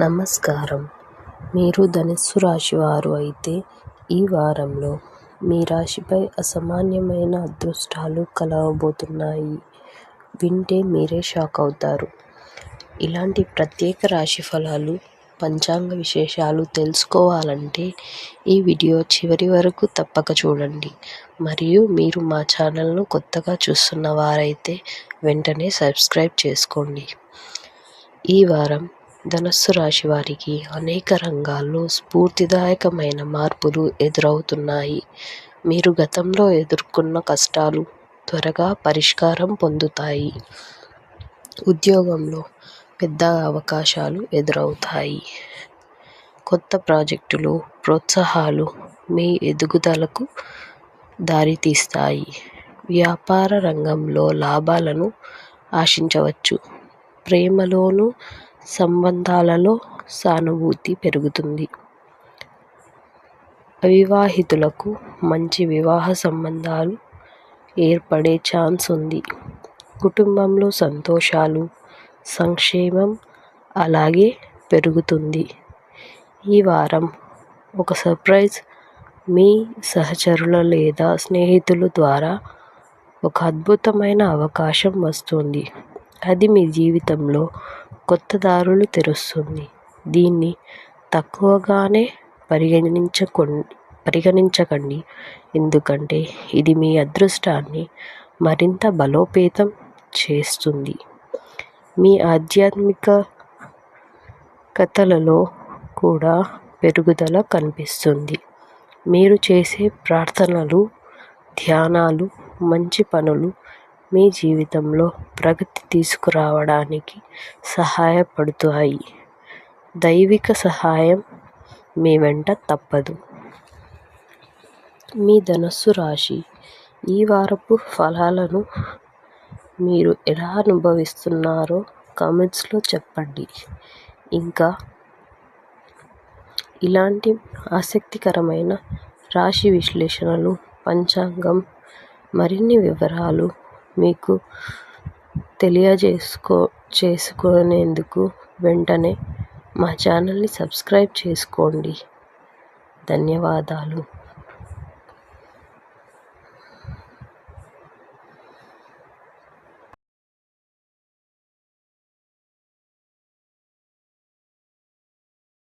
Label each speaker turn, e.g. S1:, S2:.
S1: నమస్కారం. మీరు ధనుస్సు రాశి వారు అయితే ఈ వారంలో మీ రాశిపై అసామాన్యమైన అదృష్టాలు కలవబోతున్నాయి. వింటే మీరే షాక్ అవుతారు. ఇలాంటి ప్రత్యేక రాశి ఫలాలు పంచాంగ విశేషాలు తెలుసుకోవాలంటే ఈ వీడియో చివరి వరకు తప్పక చూడండి. మరియు మీరు మా ఛానల్ను కొత్తగా చూస్తున్న వారైతే వెంటనే సబ్స్క్రైబ్ చేసుకోండి. ఈ వారం ధనుస్సు రాశి వారికి అనేక రంగాల్లో స్ఫూర్తిదాయకమైన మార్పులు ఎదురవుతున్నాయి. మీరు గతంలో ఎదుర్కొన్న కష్టాలు త్వరగా పరిష్కారం పొందుతాయి. ఉద్యోగంలో పెద్ద అవకాశాలు ఎదురవుతాయి. కొత్త ప్రాజెక్టులు ప్రోత్సాహాలు మీ ఎదుగుదలకు దారితీస్తాయి. వ్యాపార రంగంలో లాభాలను ఆశించవచ్చు. ప్రేమలోనూ సంబంధాలలో సానుభూతి పెరుగుతుంది. అవివాహితులకు మంచి వివాహ సంబంధాలు ఏర్పడే ఛాన్స్ ఉంది. కుటుంబంలో సంతోషాలు సంక్షేమం అలాగే పెరుగుతుంది. ఈ వారం ఒక సర్ప్రైజ్ మీ సహచరుల లేదా స్నేహితుల ద్వారా ఒక అద్భుతమైన అవకాశం వస్తుంది. అది మీ జీవితంలో కొత్త దారులు తెరుస్తుంది. దీన్ని తక్కువగానే పరిగణించకు పరిగణించకండి. ఎందుకంటే ఇది మీ అదృష్టాన్ని మరింత బలోపేతం చేస్తుంది. మీ ఆధ్యాత్మిక కథలలో కూడా పెరుగుదల కనిపిస్తుంది. మీరు చేసే ప్రార్థనలు ధ్యానాలు మంచి పనులు మీ జీవితంలో ప్రగతి తీసుకురావడానికి సహాయపడుతాయి. దైవిక సహాయం మీ వెంట తప్పదు. మీ ధనస్సు రాశి ఈ వారపు ఫలాలను మీరు ఎలా అనుభవిస్తున్నారో కామెంట్స్లో చెప్పండి. ఇంకా ఇలాంటి ఆసక్తికరమైన రాశి విశ్లేషణలు పంచాంగం మరిన్ని వివరాలు మీకు తెలియజేసుకో చేసుకునేందుకు వెంటనే మా ఛానల్ని సబ్స్క్రైబ్ చేసుకోండి. ధన్యవాదాలు.